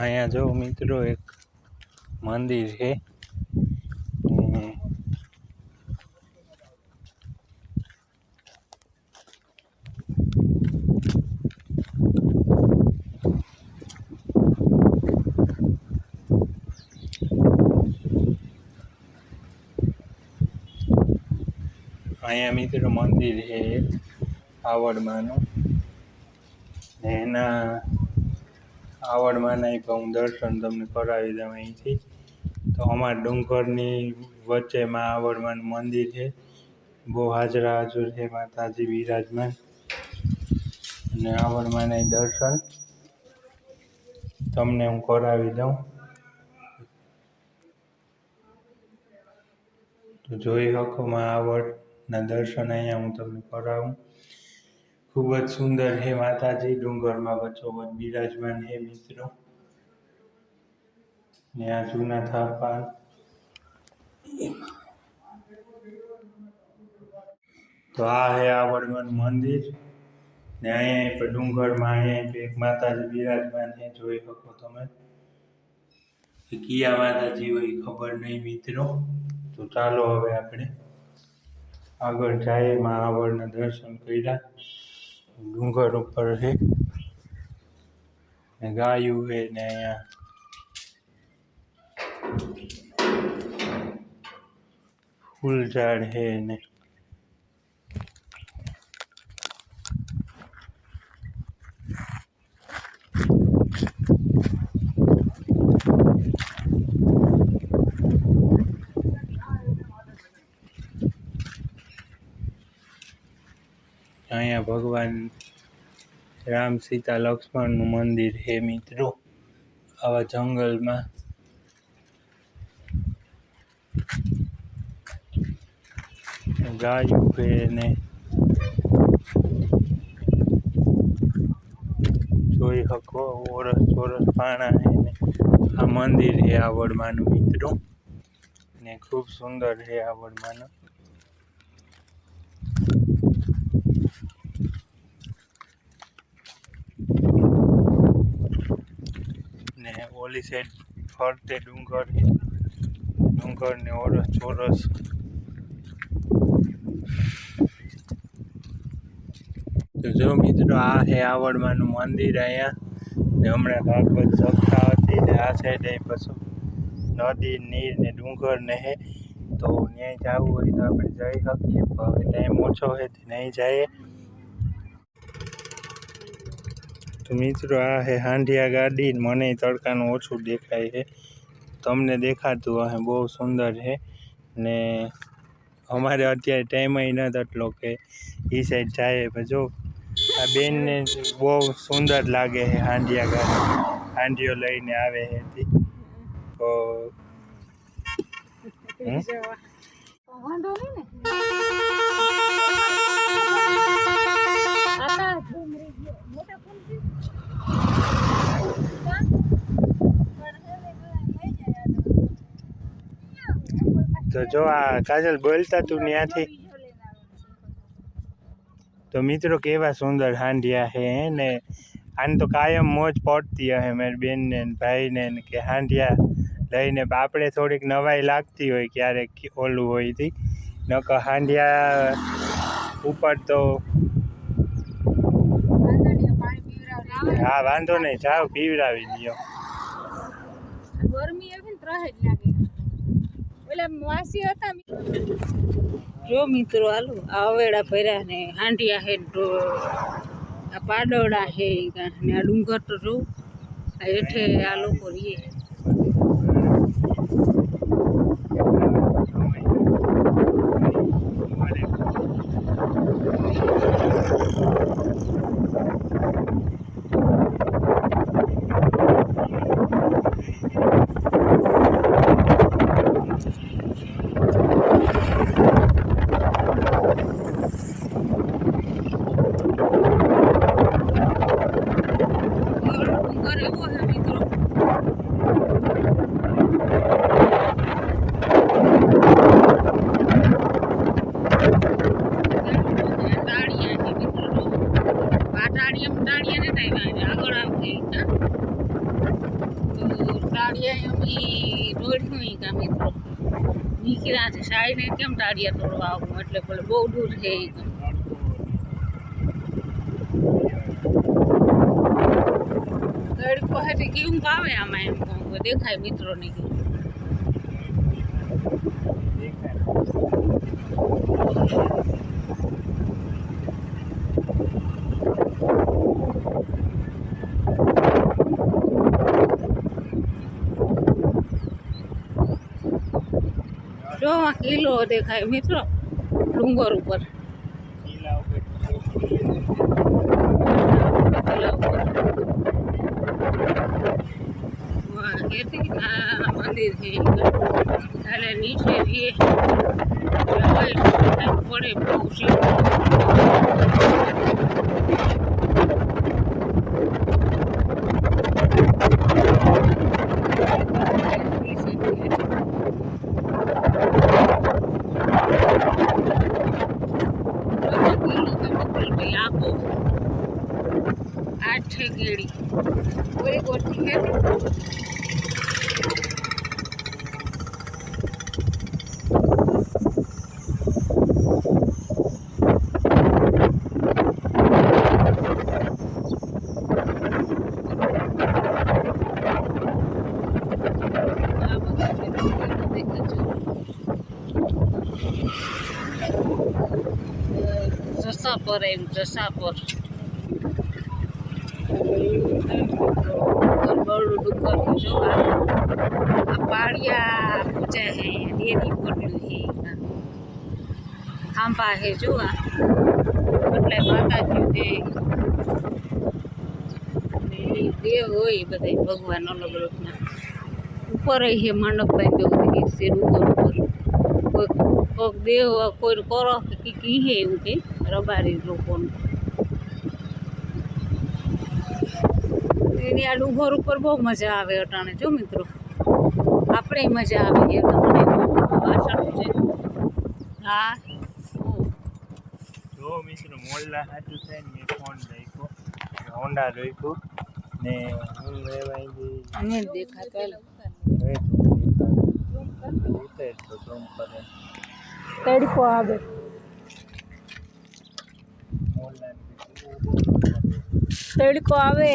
અહીંયા જો મિત્રો એક મંદિર છે. અહીંયા મિત્રો મંદિર છે આવડમાનું. ને એના નહીં પણ હું દર્શન તમને કરાવી દઉં અહીંથી. તો અમારા ડુંગરની વચ્ચેમાં આવડમાનું મંદિર છે. બહુ હાજરા હાજર છે માતાજી બિરાજમાન. અને આવડમાના દર્શન. તમને હું કરાવી દઉં. તો જોઈ શકો આવડના દર્શન અહીંયા હું તમને કરાવું. ખૂબ જ સુંદર છે માતાજી, ડુંગરમાં વચ્ચોવચ બિરાજમાન છે મિત્રો. ને આ જૂના થાપા તો આ છે આવડવાનું મંદિર. ને અહીંયા પણ ડુંગરમાં અહીંયા એક માતાજી બિરાજમાન છે જોઈ શકો તમે. કે કયા માતાજી હોય એ ખબર નહીં મિત્રો. તો ચાલો હવે આપણે આગળ જઈએ માં આવડના દર્શન કર્યા. ડુંગર ઉપર છે ને ગાયું છે ને અહીંયા. ફૂલ ઝાડ છે ને. અહીંયા ભગવાન રામ સીતા લક્ષ્મણનું મંદિર છે મિત્રો. આવા જંગલમાં ગાયું છે ને જોઈ શકો, ઓરસ ચોરસ પાણા એને આ મંદિર છે આવડમાનું મિત્રો. ને ખૂબ સુંદર છે આવડમાનું. ઓલી સાઈડ ફરતે ડુંગર ડુંગર ને ઓરસ ચોરસ. તો જો મિત્રો, આ છે આવડમાનું મંદિર અહીંયા. ને હમણાં ભાગવત સપ્તાહ હતી ને આ સાઈડે પછી નદી, નીર ને ડુંગર ને હે. તો ત્યાં જવું હોય તો આપણે જઈ શકીએ. હવે ટાઈમ ઓછો છે તો નહીં જઈએ. તો મિત્રો, આ હે હાંડિયા ગાડી મને તડકાનું ઓછું દેખાય છે. તમને દેખાતું હશે, બહુ સુંદર છે. ને અમારે અત્યારે ટાઈમ નથી એટલો કે એ સાઈડ જાય પણ જો, આ બેનને બહુ સુંદર લાગે છે હાંડિયા ગાડી. હાંડીઓ લઈને આવે છે તે. તો હમ? વાંધો નહીં ને આતા ડુંગળી ગયો મોટા ફૂલ છે કાં? પણ હવે પેલા લઈ જાય આ તો. જો આ કાજલ બોલતા તું ત્યાંથી તો મિત્રો કેવા સુંદર હાંડિયા હે ને? આને તો કાયમ મોજ પડતી હશે મારી બેનને ભાઈને કે હાંડિયા લઈને આપણે થોડીક નવાઈ લાગતી હોય ક્યારેક ઓલું હોય તી. નકર હાંડિયા ઉપર તો હા, વાંધો નહીં, જાઓ, પીવડાવી દો ગરમી ને લાગે. ઓલા માસી હતા જો મિત્રો, હાલો આવેડા ભર્યા ને હાંડિયા હે આ પાડોડા હે ને આ ડુંગર તો જો, આ હેઠે આ લોકો રહીએ ડુંગર એવો છે મિત્રો ડાળિયા છે મિત્રો આ ડાળિયા ડાળિયા ને થાય આગળ આવતી ઈ દોડ્યું ઈ કાં મિત્રો નીકળ્યા છે સાઈને કેમ ટાળિયા તોડવા આવું એટલે બોલે બહુ દૂર છે ઈ કાં. તડકો હાથે કેવું ભાવે આમાં એમ કહું દેખાય મિત્રોને કે જો આ કિલ્લો દેખાય મિત્રો ડુંગર ઉપર. મંદિર છે તો. નીચે જે પડે બહુ આખો આઠ છે કેળી કોઈ ગોઠી છે આ બધા ખેતરો દેખાય છે જસા પર એમ જસા પર બરડું છે જો આ પાળિયા પૂજા હે, ડેરી પોટલું હે. ખાંભા હે જો કેટલાય માતાજી છે દેવ હોય બધા ભગવાન અલગ અલગના. ઉપર હે મંડપ બાંધ્યો છે ઉપર ઉપર. કોઈ કોઈક દેવ કોઈ કરો કે કી હે એવું કે રબારી લોકોનું. એની આ ડુંગર ઉપર બહુ મજા આવે અટાણે જો મિત્રો. આપણે મજા આવે એ તમને વાસણ છે. હા. જો મિત્રો મોડલા હાટું થાય ને મેં ફોન રાખ્યો. હોન્ડા રાખ્યો. ને હું દેખાતા તડકો આવે તડકો આવે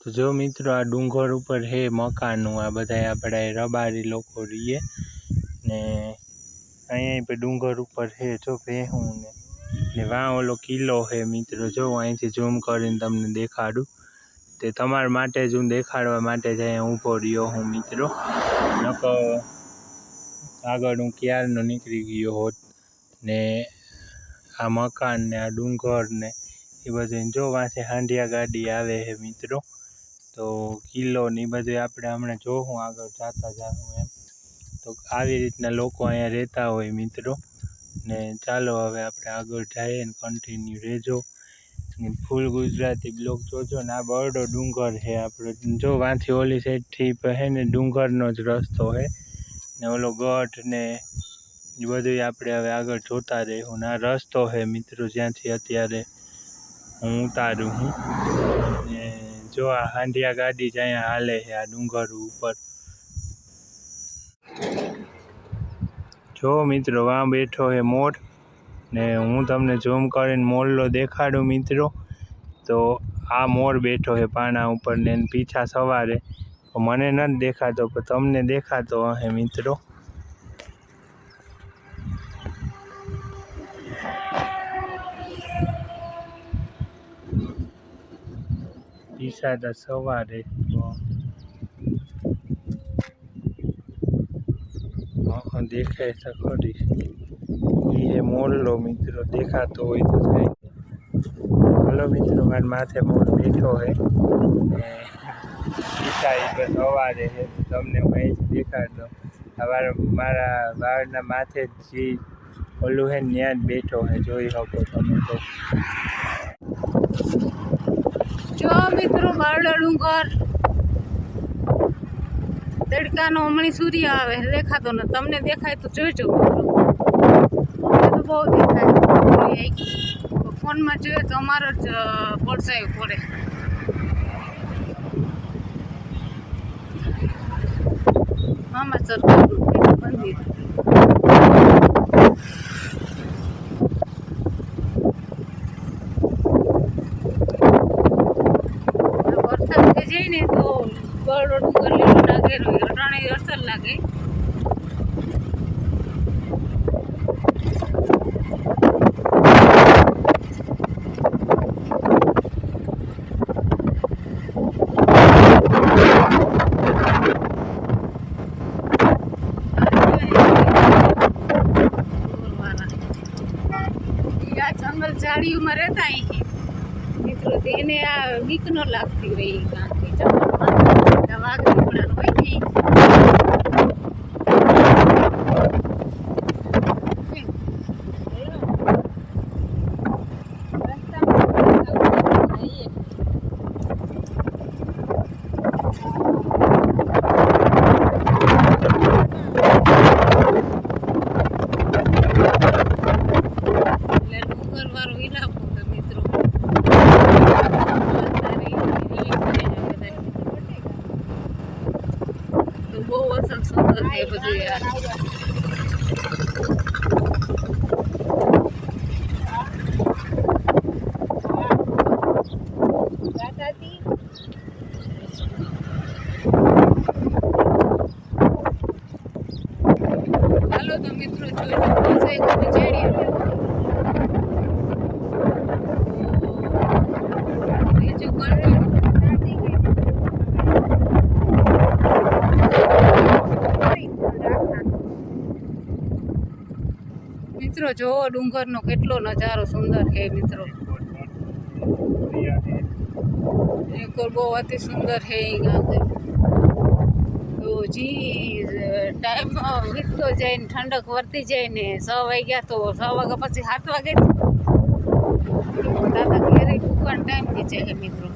તો જો મિત્રો, આ ડુંગર ઉપર હે મકાનનું આ બધા આપણે રબારી લોકો રહીએ ને અહીંયા ડુંગર ઉપર હે જો ભેહું ને. ને વાં ઓલો કિલ્લો હે મિત્રો, જો અહીંથી ઝૂમ કરીને તમને દેખાડું. તે તમારા માટે જ હું દેખાડવા માટે જ અહીંયા ઊભો રહ્યો હું મિત્રો. નકો આગળ હું ક્યારનો નીકળી ગયો હોત ને આ મકાન ને, આ ડુંગર ને એ બધું જો વાંચે હાંડિયા ગાડી આવે છે મિત્રો, તો કિલ્લો ને એ બધું આપણે હમણાં જોવું આગળ જાતા જાઉં એમ. તો આવી રીતના લોકો અહીંયા રહેતા હોય મિત્રો, ને ચાલો હવે આપણે આગળ જઈએ ને કન્ટિન્યુ રહેજો. ને ફૂલ ગુજરાતી બ્લોગ જોજો ને આ બરડો ડુંગર છે આપણો. જો વાંથી ઓલી સાઈડથી હે ને ડુંગરનો જ રસ્તો છે ને ઓલો ગઢ ને એ બધું આપણે હવે આગળ જોતા રહીશું ને આ રસ્તો છે મિત્રો જ્યાંથી અત્યારે હું ઉતારું હું. ને જો આ હાંડિયા ગાડી જ અહીંયા હાલે છે, આ ડુંગર ઉપર. જો મિત્રો, વાં બેઠો છે મોર ને હું તમને ઝૂમ કરીને મોરલો દેખાડું મિત્રો. તો આ મોર બેઠો છે પાના ઉપર ને પીછા સવારે. મને નથી દેખાતો, પણ તમને દેખાતો હશે મિત્રો. પીછા સવારે હા દેખાય તો ખરી એ મોરલો મિત્રો દેખાતો હોય તો થાય. હલો મિત્રો, મારે માથે મોર બેઠો એ બસ સવારે છે તમને હું અહીંથી દેખાડતો અમારા મારા વાળના માથે જ જે ઓલું હે ત્યાં જ બેઠો હે, જોઈ શકો તમે તો. જો મિત્રો બારડો ઘર તડકાનો હમણાં સૂર્ય આવે, દેખાતો ને, તમને દેખાય તો જોજો તો બહુ દેખાય. ફોનમાં જોઈએ તો અમારો જ પડસાયો પડે મામા સરકારનું મંદિર વરસાદ થઈ જાય ને તો બરડો ડુંગર લીલો લાગેલો હોય અટાણે અસર લાગે ઈ આ જંગલ ઝાડીઓમાં રહેતા અહીં મિત્રો તો એને આ બીક ન લાગતી હોય ઈ ગામથી જંગલમાં વાઘ દીપડા હોય ને ઈ. એટલે ડુંગર વાળો ઇલાકો છે મિત્રો તો બહુ અસલ સુંદર છે બધું યાર હાલો તો મિત્રો જોઈ લો પાસે તમે ચડી બીજું કરજો મિત્રો જોવો ડુંગરનો કેટલો નજારો સુંદર છે મિત્રો. और બહુ અતિ સુંદર છે ગામ તો જી ટાઈમ વીતતો જાય ને, ઠંડક વધતી જાય ને, છ વાગ્યા તો છ વાગ્યા પછી સાત વાગે દાદા ઘેરે કુકવાનો ટાઈમ થઈ જાય મિત્રો.